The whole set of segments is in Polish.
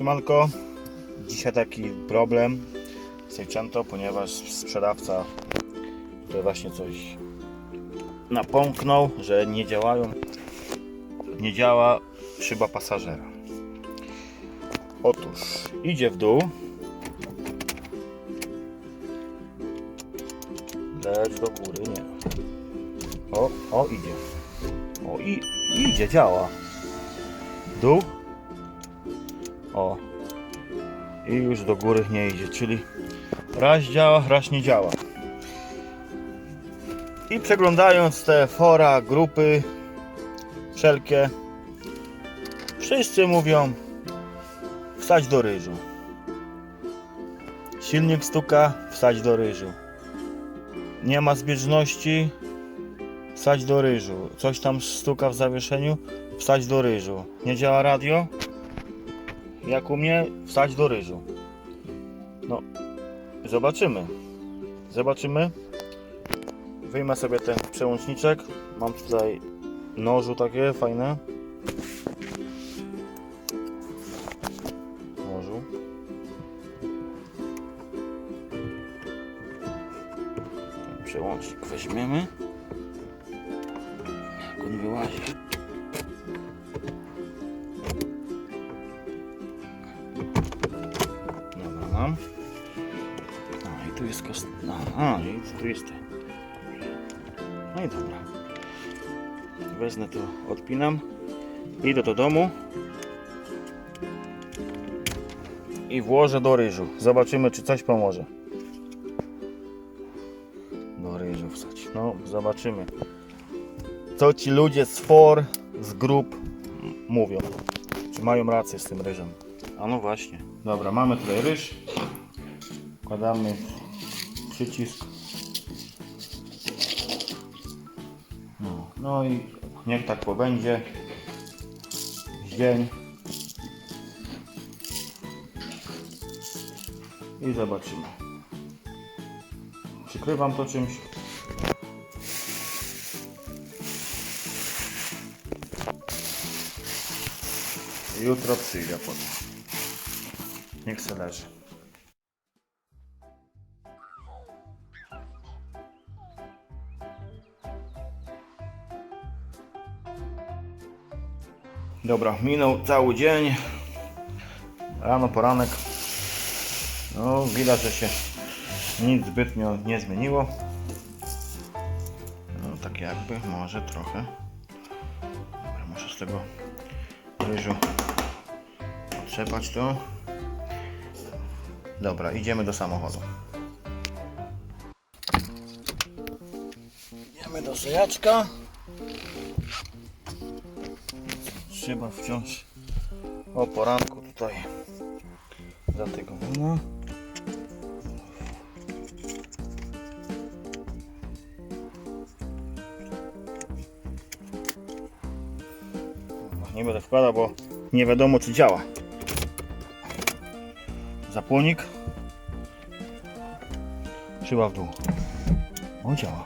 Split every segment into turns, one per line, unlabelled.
Siemanko, dzisiaj taki problem Seicento, ponieważ sprzedawca tutaj właśnie coś napomknął, że nie działają, nie działa szyba pasażera. Otóż idzie w dół, lecz do góry nie. O, o idzie. O i idzie, działa. Dół. O. I już do góry nie idzie, czyli raz działa, raz nie działa. I przeglądając te fora, grupy, wszelkie, wszyscy mówią wstać do ryżu. Silnik stuka, wstać do ryżu. Nie ma zbieżności, wstać do ryżu. Coś tam stuka w zawieszeniu, wstać do ryżu. Nie działa radio? Jak u mnie, wstać do ryżu. No, zobaczymy. Zobaczymy. Wyjmę sobie ten przełączniczek. Mam tutaj nożu takie fajne. Nożu. Ten przełącznik weźmiemy. Jak on wyłazi. Jest kost... A, a, i tu jest... No i dobra. Wezmę to, odpinam. Idę do domu. I włożę do ryżu. Zobaczymy, czy coś pomoże. Do ryżu wstać. No, zobaczymy. Co ci ludzie z for, z grup mówią. Czy mają rację z tym ryżem. A no właśnie. Dobra, mamy tutaj ryż. Wkładamy przycisk. No, no i niech tak pobędzie. Dzień. I zobaczymy. Przykrywam to czymś. Jutro przyjdę po to. Niech se leży. Dobra, minął cały dzień. Rano, poranek. No, widać, że się nic zbytnio nie zmieniło. No, tak jakby, może trochę. Dobra, muszę z tego ryżu otrzepać to. Dobra, idziemy do samochodu. Idziemy do sojaczka. Trzeba wciąż o poranku tutaj za tego wina. Nie będę wkładał, bo nie wiadomo czy działa. Zapłonik. Szyba w dół. O, działa.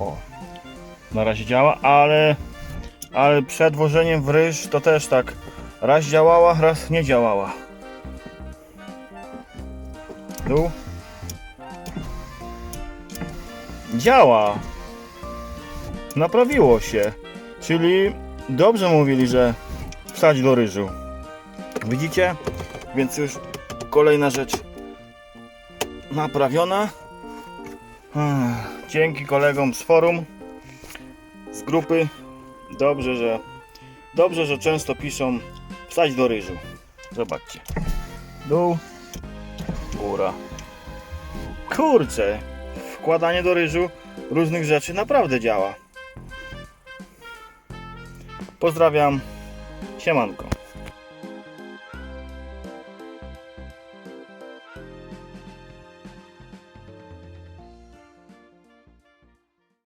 O. Na razie działa, ale ale przed włożeniem w ryż to też tak raz działała, raz nie działała. Dół. Działa. Naprawiło się. Czyli dobrze mówili, że wstać do ryżu. Widzicie? Więc już kolejna rzecz naprawiona. Dzięki kolegom z forum, z grupy. Dobrze, że dobrze, że często piszą wstać do ryżu. Zobaczcie. Dół, góra. Kurczę, wkładanie do ryżu różnych rzeczy naprawdę działa. Pozdrawiam. Siemanko.